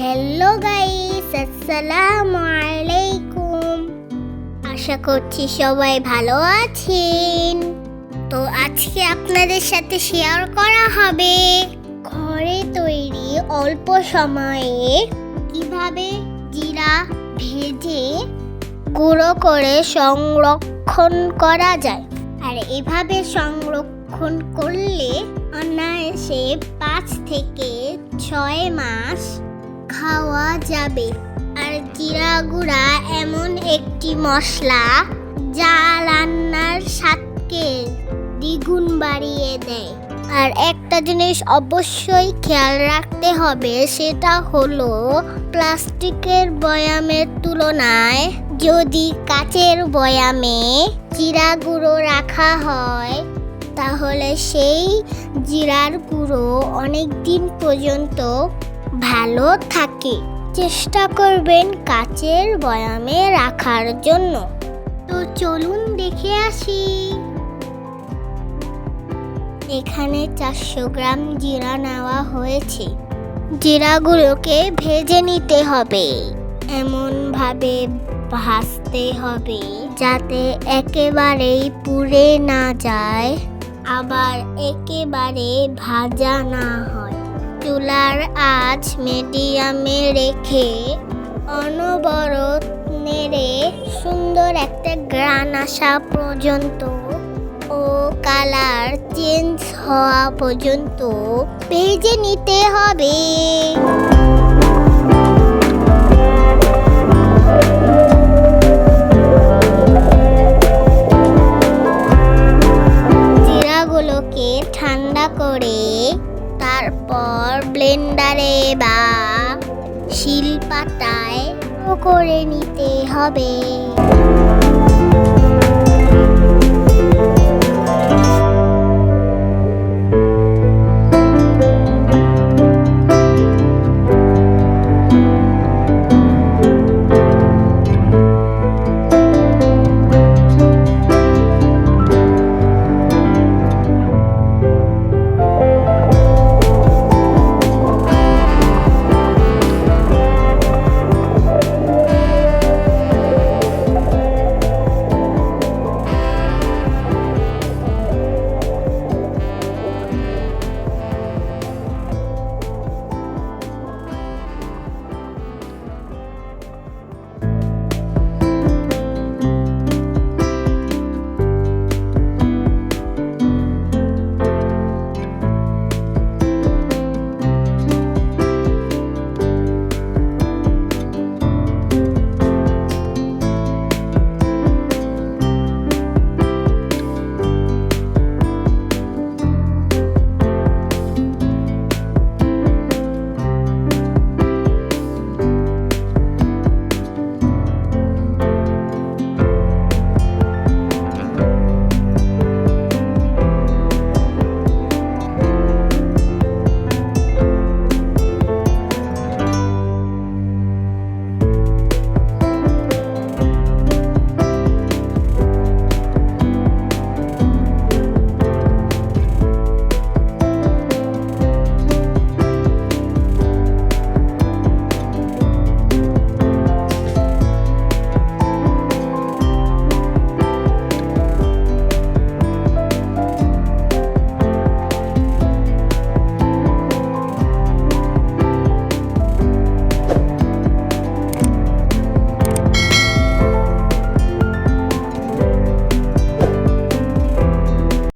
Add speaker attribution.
Speaker 1: Hello guys আসসালামু আলাইকুম আশা করছি সবাই ভালো আছেন। তো আজকে আপনাদের সাথে শেয়ার করা হবে ঘরে তৈরি অল্প সময়ে কীভাবে জিরা ভেজে গুঁড়ো করে সংরক্ষণ করা যায়। আর এভাবে সংরক্ষণ করলে অনায়াসে পাঁচ থেকে ছয় মাস খাওয়া যাবে। আর জিরা গুঁড়া এমন একটি মশলা যা রান্নার স্বাদকে দ্বিগুণ বাড়িয়ে দেয়। আর একটা জিনিস অবশ্যই খেয়াল রাখতে হবে, সেটা হলো প্লাস্টিকের বয়ামের তুলনায় যদি কাচের বয়ামে জিরা গুঁড়ো রাখা হয়, তাহলে সেই জিরার গুঁড়ো অনেক দিন পর্যন্ত ভালো থাকে। চেষ্টা করবেন কাচের বয়ামে রাখার জন্য। তো চলুন দেখে আসি। এখানে চারশো গ্রাম জিরা নেওয়া হয়েছে। জিরাগুলোকে ভেজে নিতে হবে। এমনভাবে ভাজতে হবে যাতে একেবারেই পুড়ে না যায়। আবার একেবারে ভাজা না হয়। চুলার আঁচ মিডিয়ামে রেখে অনবরত নেড়ে সুন্দর একটা গ্রান আসা পর্যন্ত ও কালার চেঞ্জ হওয়া পর্যন্ত ভেজে নিতে হবে। জিরাগুলোকে ঠান্ডা করে তারপর ব্লেন্ডারে বা শিল পাতায় করে নিতে হবে।